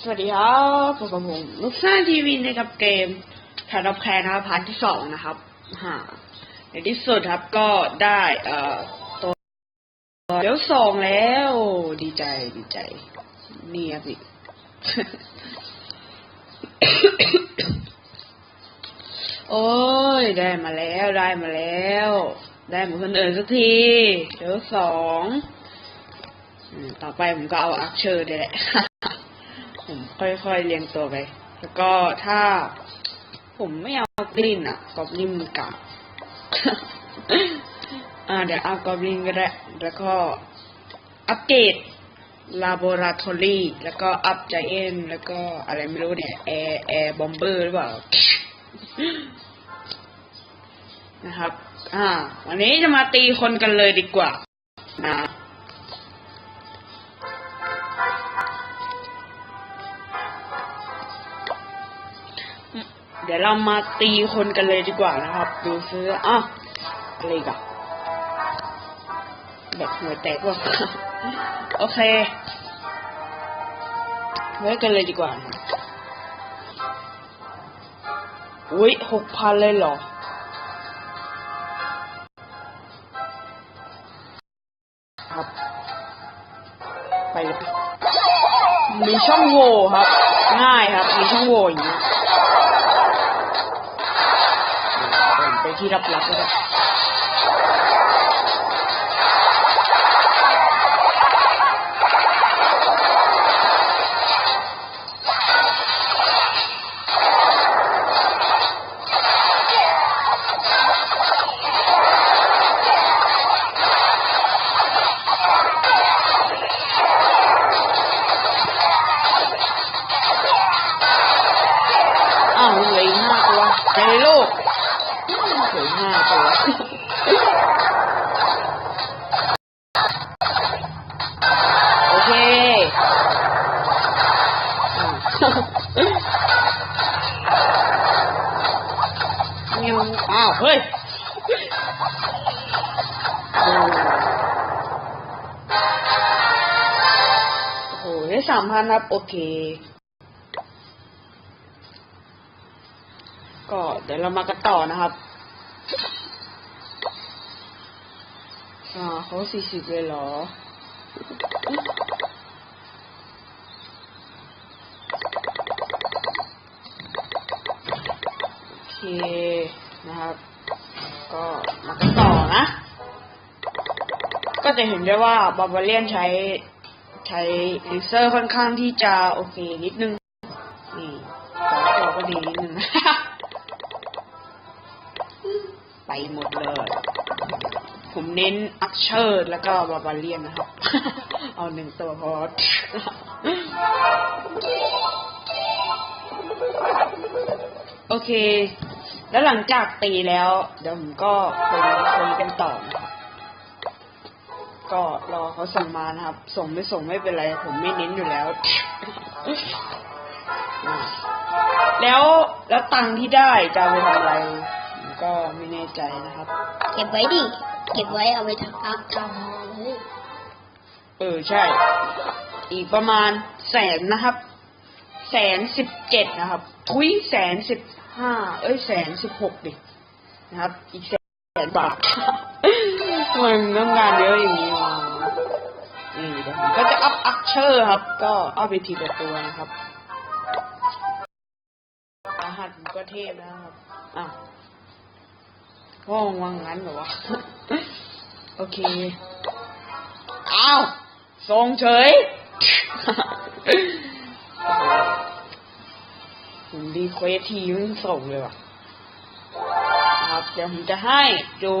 สวัสดีครับพบกับผมลูกซ่าทีวีนะครับเกมแทนรับแคร์นะครับพาร์ทที่สองนะครับฮะในที่สุดครับก็ได้เอ่อตัวเดี๋ยวสองแล้ว ดีใจดีใจ นี่ครับพี่โอ้ย ได้มาแล้วได้มาแล้ว ได้เหมือนคนอื่นสักที เดี๋ยวสอง ต่อไปผมก็เอาอักเชอร์ได้แหละ ผมค่อยๆเรียงตัวไป แล้วก็ถ้าผมไม่เอากอบลินอะกอบลินมันเก่าอ่าเดี๋ยวเอากอบลินก็ได้ แล้วก็อัปเกรดลาโบราทอรี่แล้วก็อัพใจเอ็นแล้วก็อะไรไม่รู้เนี่ยแอร์แอร์บอมเบอร์หรือเปล่า นะครับ อ่า วันนี้จะมาตีคนกันเลยดีกว่า เดี๋ยวเรามาตีคนกันเลยดีกว่านะครับ ดูซื้ออะอะไรกันแบบหัวแตกว่ะโอเค ไว้กันเลยดีกว่า อุ้ยหกพันเลยเหรอครับไปเลยมีช่องโหว่ครับ ง่ายครับ มีช่องโหว่อย่างนี้ ไป เฮ้ยโอ้โหได้สามพันครับ โอเค ก็เดี๋ยวเรามากันต่อนะครับ อ่าเขาสี่สิบเลยเหรอโอ จะเห็นได้ว่าบาบาเลียนใช้ใช้ลิเซอร์ค่อนข้างที่จะโอเคนิดนึงนี่ตัวก็ดีนิดนึง ไปหมดเลย ผมเน้นอักเชอร์แล้วก็บาบาเลียนนะครับ เอาหนึ่งตัวพอโอเค แล้วหลังจากตีแล้ว เดี๋ยวผมก็เป็นคนกันต่อนะครับ ก็รอเขาส่งมานะครับ ส่งไม่ส่งไม่เป็นไร ผมไม่เน้นอยู่แล้วอ่าแล้วแล้วตังค์ที่ได้จะเอาไปทำอะไรผมก็ไม่แน่ใจนะครับ เก็บไว้ดิ เก็บไว้เอาไปทำอัพทำเลยเออใช่ อีกประมาณแสนนะครับ แสนสิบเจ็ดนะครับ ทุยแสนสิบห้า เอ้ยแสนสิบหกดิ นะครับ อีกแสนบาททำไมันต้องงานเยอะอย่างนี้วะนี่เดี๋ยวผมก็จะอัพอัพเชอร์ครับ ก็เอาไปทีละตัวนะครับรหัสผมก็เทพนะครับอ้าวว่องวังงั้นเหรอวะ โอเค อ้าวส่งเฉยผมดีเควสทีมส่งเลยว่ะ ครับ เดี๋ยวผมจะให้ดู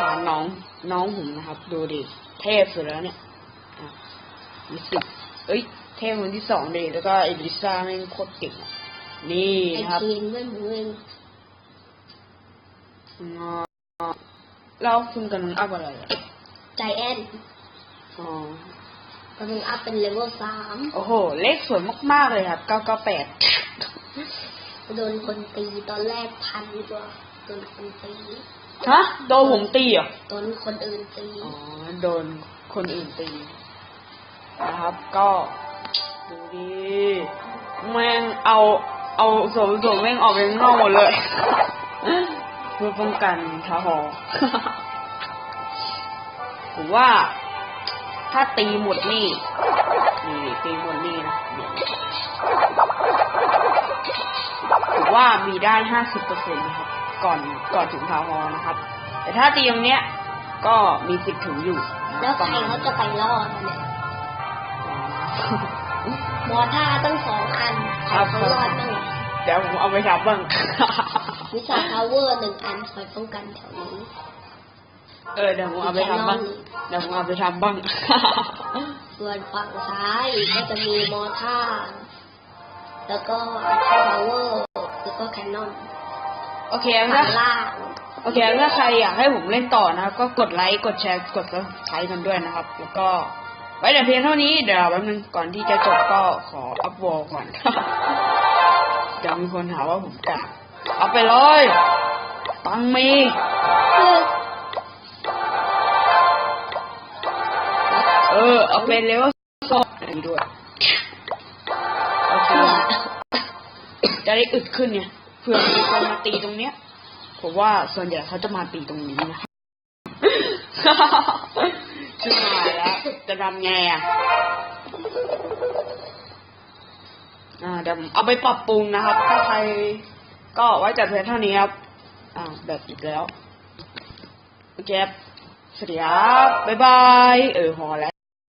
ฐานน้องน้องผมนะครับ ดูดิเทพสุดแล้วเนี่ยอะมีสิบเอ้ย เทพคนที่สองดิแล้วก็เอลิซ่าแม่งโคตรเก่งอะนี่ไอ้นะครับทีนด้วยมือเองอ๋อแล้วคุณกำลังอัพอะไรอะใจแอนอ๋อกำลังอัพเป็นเลเวลสามโอ้โห เลขสวยมาก ๆ เลยครับ998โดนคนตีตอนแรกพันกว่า โดนคนตีฮะโดนผมตีเหรอโดนคนอื่นตีอ๋อโดนคนอื่นตีนะครับ ก็ดูดิแม่งเอาเอาโสมโสมแม่งออกไปข้างนอกหมดเลยเพื่อป้องกันทาหอผมว่า ถ้าตีหมดนี่นี่ตีหมดนี่นะเนี่ยผมว่ามีได้ห้าสิบเปอร์เซ็นต์นะครับ ก่อนก่อนถึงทาหอนะครับ แต่ถ้าตีตรงเนี้ย ก็มีสิทธิ์ถึงอยู่นะแล้วใครประมาณเขาจะไปรอดอะเนี่ยมอท่าตั้งสองอันใครเขารอดบ้างอะเดี๋ยวผมเอาไปทำบ้างวิชาทาวเวอร์หนึ่งอันคอยป้องกันแถวนี้ เออเดี๋ยวผมเอาไปทำบ้างเดี๋ยวผมเอาไปทำบ้าง ส่วนฝั่งซ้ายก็จะมีมอท่าแล้วก็อัลฟาทาวเวอร์แล้วก็แคนนอน โอเคฝั่ถ้างล่างโอเคถ้าใครอยากให้ผมเล่นต่อนะครับ ก็กดไลค์กดแชร์กด subscribe กันด้วยนะครับ แล้วก็ไว้แต่เพียงเท่านี้เดี๋ยวแป๊บนึงก่อนที่จะจบก็ขออัพวอลก่อนเดี๋ยวมีคนหาว่าผมกะเอาไปเลยตังค์มีเออเอาไปเลเวลสองอันนี้ด้วยโอเคจะได้อึดขึ้นเนี่ยเผื่อมีคนมาตีตรงเนี้ยผมว่าส่วนใหญ่เขาจะมาตีตรงนี้นะชิบหายแล้วจะทำไงอะอ่าเดี๋ยวผมเอาไปปรับปรุงนะครับ ถ้าใครก็ไว้จัดเพียงเท่านี้ครับ อ่าแบบอีกแล้วโอเคสวัสดีครับบ๊ายบาย เออ พอแล้ว